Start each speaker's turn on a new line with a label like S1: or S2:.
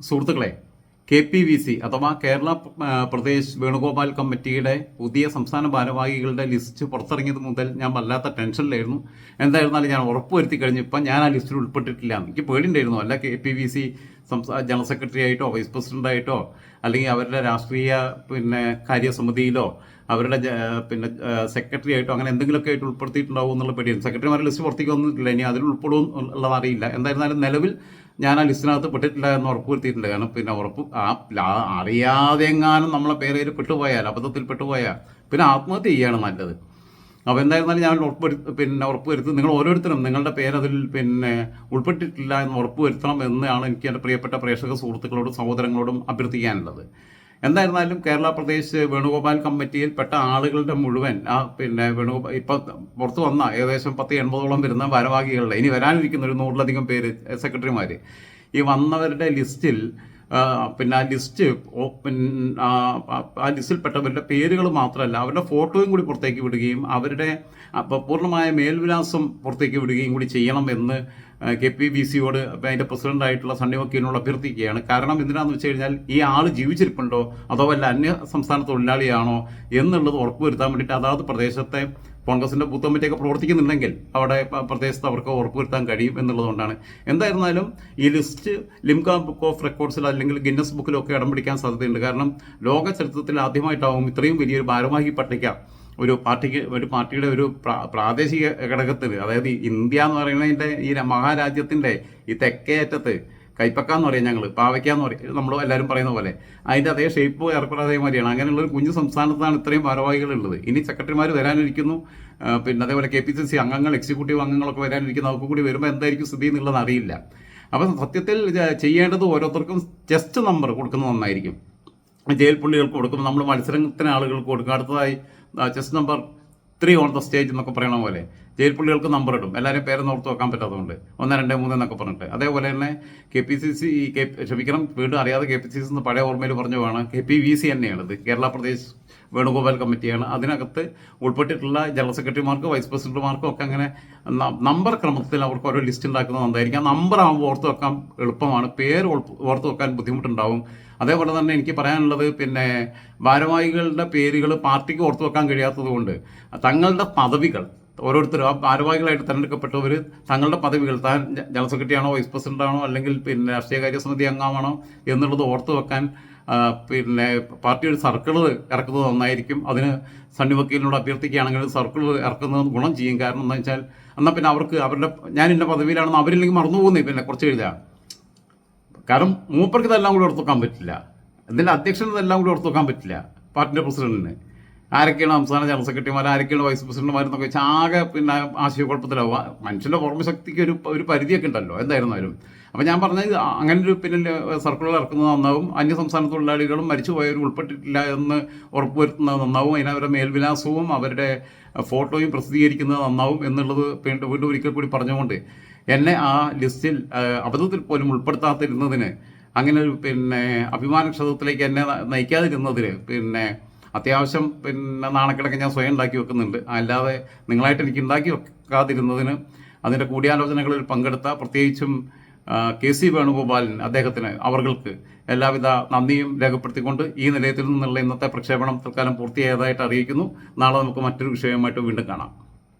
S1: സുഹൃത്തുക്കളെ K P V C അഥവാ കേരള പ്രദേശ് വേണുഗോപാൽ കമ്മിറ്റിയുടെ പുതിയ സംസ്ഥാന ഭാരവാഹികളുടെ ലിസ്റ്റ് പുറത്തിറങ്ങിയത് മുതൽ ഞാൻ വല്ലാത്ത ടെൻഷനിലായിരുന്നു. എന്തായിരുന്നാലും ഞാൻ ഉറപ്പുവരുത്തി കഴിഞ്ഞു ഇപ്പം ഞാൻ ആ ലിസ്റ്റിൽ ഉൾപ്പെട്ടിട്ടില്ല. എനിക്ക് പേടിയുണ്ടായിരുന്നു. അല്ല കെ പി വി സി സംസ്ഥാന ജനറൽ സെക്രട്ടറി ആയിട്ടോ വൈസ് പ്രസിഡന്റ് ആയിട്ടോ അല്ലെങ്കിൽ അവരുടെ രാഷ്ട്രീയ പിന്നെ കാര്യസമിതിയിലോ അവരുടെ പിന്നെ സെക്രട്ടറി ആയിട്ടോ അങ്ങനെ എന്തെങ്കിലുമൊക്കെ ആയിട്ട് ഉൾപ്പെടുത്തിയിട്ടുണ്ടാവും എന്നുള്ള പേടിയാണ്. സെക്രട്ടറിമാരെ ലിസ്റ്റ് പുറത്തേക്ക് വന്നിട്ടില്ല. ഇനി അതിൽ ഉൾപ്പെടും ഉള്ളത് അറിയില്ല. എന്തായിരുന്നാലും നിലവിൽ ഞാൻ ആ ലിസ്റ്റിനകത്ത് പെട്ടിട്ടില്ല എന്ന് ഉറപ്പ് വരുത്തിയിട്ടുണ്ട്. കാരണം പിന്നെ ഉറപ്പ് ആ അറിയാതെ എങ്ങാനും നമ്മളെ പേരേര് പെട്ടുപോയാൽ അബദ്ധത്തിൽ പെട്ടുപോയാൽ പിന്നെ ആത്മഹത്യ ചെയ്യാണ് നല്ലത്. അപ്പോൾ എന്തായിരുന്നാലും ഞാൻ ഉറപ്പ് പിന്നെ ഉറപ്പ് വരുത്തി നിങ്ങൾ ഓരോരുത്തരും നിങ്ങളുടെ പേരതിൽ പിന്നെ ഉൾപ്പെട്ടിട്ടില്ല എന്ന് ഉറപ്പ് വരുത്തണം എന്നാണ് എനിക്ക് എന്റെ പ്രിയപ്പെട്ട പ്രേക്ഷക സുഹൃത്തുക്കളോടും സഹോദരങ്ങളോടും അഭ്യർത്ഥിക്കാനുള്ളത്. എന്തായിരുന്നാലും കേരള പ്രദേശ് വേണുഗോപാൽ കമ്മിറ്റിയിൽ പെട്ട ആളുകളുടെ മുഴുവൻ ആ പിന്നെ വേണുഗോപാൽ ഇപ്പം പുറത്തു വന്ന ഏകദേശം പത്ത് എൺപതോളം വരുന്ന ഭാരവാഹികളുടെ ഇനി വരാനിരിക്കുന്ന ഒരു നൂറിലധികം പേര് സെക്രട്ടറിമാർ ഈ വന്നവരുടെ ലിസ്റ്റിൽ പിന്നെ ആ ലിസ്റ്റ് ആ ലിസ്റ്റിൽ ലിസ്റ്റിൽപ്പെട്ടവരുടെ പേരുകൾ മാത്രമല്ല അവരുടെ ഫോട്ടോയും കൂടി പുറത്തേക്ക് വിടുകയും അവരുടെ പൂർണമായ മേൽവിലാസം പുറത്തേക്ക് വിടുകയും കൂടി ചെയ്യണം എന്ന് കെ പി ബി സിയോട് അതിന്റെ പ്രസിഡന്റായിട്ടുള്ള സണ്ണി വക്കീലിനോട് അഭ്യർത്ഥിക്കുകയാണ്. കാരണം എന്തിനാന്ന് വെച്ച് കഴിഞ്ഞാൽ ഈ ആൾ ജീവിച്ചിരിപ്പുണ്ടോ? അതോ വല്ല അന്യ സംസ്ഥാന തൊഴിലാളിയാണോ? എന്നുള്ളത് ഉറപ്പുവരുത്താൻ വേണ്ടിയിട്ട് അതാത് പ്രദേശത്തെ കോൺഗ്രസിന്റെ ബൂത്ത് കമ്മിറ്റിയൊക്കെ പ്രവർത്തിക്കുന്നുണ്ടെങ്കിൽ അവിടെ പ്രദേശത്ത് അവർക്ക് ഉറപ്പുവരുത്താൻ കഴിയും എന്നുള്ളതുകൊണ്ടാണ്. എന്തായിരുന്നാലും ഈ ലിസ്റ്റ് ലിംക ബുക്ക് ഓഫ് റെക്കോർഡ്സിൽ അല്ലെങ്കിൽ ഗിന്നസ് ബുക്കിലൊക്കെ ഇടം പിടിക്കാൻ സാധ്യതയുണ്ട്. കാരണം ലോക ചരിത്രത്തിൽ ആദ്യമായിട്ടാവും ഇത്രയും വലിയൊരു ഭാരവാഹി പട്ടിക ഒരു പാർട്ടിക്ക് ഒരു പാർട്ടിയുടെ ഒരു പ്രാ- പ്രാദേശിക ഘടകത്തിൽ അതായത് ഇന്ത്യ എന്ന് പറയുന്നതിന്റെ ഈ മഹാരാജ്യത്തിന്റെ ഈ തെക്കേ അറ്റത്ത് കൈപ്പക്ക എന്ന് പറയും ഞങ്ങൾ പാവയ്ക്ക എന്ന് പറയും നമ്മൾ എല്ലാവരും പറയുന്ന പോലെ. അതിന്റെ അതേ ഷേപ്പ് ഏർപ്പെടാതെ അതേമാതിരിയാണ് അങ്ങനെയുള്ള ഒരു കുഞ്ഞു സംസ്ഥാനത്താണ് ഇത്രയും ഭാരവാഹികളുള്ളത്. ഇനി സെക്രട്ടറിമാർ വരാനിരിക്കുന്നു. പിന്നെ അതേപോലെ കെ പി സി സി അംഗങ്ങൾ എക്സിക്യൂട്ടീവ് അംഗങ്ങളൊക്കെ വരാനിരിക്കുന്നു. അവർക്ക് കൂടി വരുമ്പോൾ എന്തായിരിക്കും സ്ഥിതി എന്നുള്ളത് അറിയില്ല. അപ്പം സത്യത്തിൽ ചെയ്യേണ്ടത് ഓരോരുത്തർക്കും ജസ്റ്റ് നമ്പർ കൊടുക്കുന്നത് നന്നായിരിക്കും. ജയിൽ പുള്ളികൾക്ക് കൊടുക്കുമ്പോൾ നമ്മൾ മത്സരത്തിന് ആളുകൾക്ക് കൊടുക്കും. അടുത്തതായി just number three on the stage എന്നൊക്കെ പറയണ പോലെ. ജയിൽ പുള്ളികൾക്ക് നമ്പർ ഇടും. എല്ലാവരും പേരൊന്നും ഓർത്ത് വെക്കാൻ പറ്റാത്തതുകൊണ്ട്. ഒന്ന് രണ്ട് മൂന്ന് എന്നൊക്കെ പറഞ്ഞിട്ട്. അതേപോലെ തന്നെ K P C C K ക്ഷമിക്കണം വീണ്ടും അറിയാതെ കെ പി സി സി എന്ന് പഴയ ഓർമ്മയിൽ പറഞ്ഞു വേണം കെ പി വി സി തന്നെയാണിത് കേരള പ്രദേശ് വേണുഗോപാൽ കമ്മിറ്റിയാണ്. അതിനകത്ത് ഉൾപ്പെട്ടിട്ടുള്ള ജനറൽ സെക്രട്ടറിമാർക്കും വൈസ് പ്രസിഡന്റുമാർക്കും ഒക്കെ അങ്ങനെ നമ്പർ ക്രമത്തിൽ അവർക്ക് ഓരോ ലിസ്റ്റ് ഉണ്ടാക്കുന്നത് നന്നായിരിക്കും. ആ നമ്പർ ആകുമ്പോൾ ഓർത്ത് വെക്കാൻ എളുപ്പമാണ്. പേര് ഓർത്ത് വെക്കാൻ ബുദ്ധിമുട്ടുണ്ടാവും. അതേപോലെ തന്നെ എനിക്ക് പറയാനുള്ളത് പിന്നെ ഭാരവാഹികളുടെ പേരുകൾ പാർട്ടിക്ക് ഓർത്ത് വെക്കാൻ കഴിയാത്തത് കൊണ്ട് തങ്ങളുടെ പദവികൾ ഓരോരുത്തരും ഭാരവാഹികളായിട്ട് തിരഞ്ഞെടുക്കപ്പെട്ടവർ തങ്ങളുടെ പദവികൾ താൻ ജനറൽ സെക്രട്ടറി ആണോ വൈസ് പ്രസിഡന്റ് ആണോ അല്ലെങ്കിൽ പിന്നെ രാഷ്ട്രീയകാര്യ സമിതി അംഗമാണോ എന്നുള്ളത് ഓർത്തു വെക്കാൻ പിന്നെ പാർട്ടി ഒരു സർക്കിൾ ഇറക്കുന്നത് നന്നായിരിക്കും. അതിന് സണ്ണി വക്കീലിനോട് അഭ്യർത്ഥിക്കുകയാണെങ്കിൽ സർക്കിൾ ഇറക്കുന്നത് ഗുണം ചെയ്യും. കാരണം എന്താ വെച്ചാൽ എന്നാൽ പിന്നെ അവർക്ക് അവരുടെ ഞാൻ ഇന്ന പദവിയിലാണെന്ന് അവരില്ലെങ്കിൽ മറന്നു പോകുന്നേ പിന്നെ കുറച്ച് കഴിഞ്ഞാൽ കാരണം മൂപ്പർക്ക് ഇതെല്ലാം കൂടി ഓർത്ത് വെക്കാൻ പറ്റില്ല. ഇതിന്റെ അധ്യക്ഷന് ഇതെല്ലാം കൂടി ഓർത്ത് വെക്കാൻ പറ്റില്ല പാർട്ടിന്റെ പ്രസിഡന്റിന്. ആരൊക്കെയാണ് സംസ്ഥാന ജനറൽ സെക്രട്ടറിമാർ ആരൊക്കെയാണ് വൈസ് പ്രസിഡന്റുമാർ എന്നൊക്കെ വെച്ചാൽ ആകെ പിന്നെ ആശയക്കുഴപ്പത്തിലാവുക മനുഷ്യന്റെ ഓർമ്മശക്തിക്ക് ഒരു ഒരു പരിധിയൊക്കെ ഉണ്ടല്ലോ എന്തായിരുന്നാലും. അപ്പോൾ ഞാൻ പറഞ്ഞത് അങ്ങനെ ഒരു പിന്നെ സർക്കുലർ ഇറക്കുന്നത് നന്നാവും. അന്യ സംസ്ഥാന തൊഴിലാളികളും മരിച്ചുപോയവരും ഉൾപ്പെട്ടിട്ടില്ല എന്ന് ഉറപ്പുവരുത്തുന്നത് നന്നാവും. അതിനവരുടെ മേൽവിലാസവും അവരുടെ ഫോട്ടോയും പ്രസിദ്ധീകരിക്കുന്നത് നന്നാവും എന്നുള്ളത് വീണ്ടും വീണ്ടും ഒരിക്കൽ കൂടി പറഞ്ഞുകൊണ്ട് എന്നെ ആ ലിസ്റ്റിൽ അബദ്ധത്തിൽ പോലും ഉൾപ്പെടുത്താതിരുന്നതിന് അങ്ങനെ ഒരു പിന്നെ അഭിമാനക്ഷതത്തിലേക്ക് എന്നെ നയിക്കാതിരുന്നതിന് പിന്നെ അത്യാവശ്യം പിന്നെ നാണക്കിടക്ക് ഞാൻ സ്വയം ഉണ്ടാക്കി വെക്കുന്നുണ്ട്. അല്ലാതെ നിങ്ങളായിട്ട് എനിക്ക് ഉണ്ടാക്കി വെക്കാതിരുന്നതിന് അതിന്റെ കൂടിയാലോചനകളിൽ പങ്കെടുത്ത പ്രത്യേകിച്ചും കെ സി വേണുഗോപാലൻ അദ്ദേഹത്തിന് അവർക്ക് എല്ലാവിധ നന്ദിയും രേഖപ്പെടുത്തിക്കൊണ്ട് ഈ നിലയത്തിൽ നിന്നുള്ള ഇന്നത്തെ പ്രക്ഷേപണം തൽക്കാലം പൂർത്തിയായതായിട്ട് അറിയിക്കുന്നു. നാളെ നമുക്ക് മറ്റൊരു വിഷയവുമായിട്ട് വീണ്ടും കാണാം.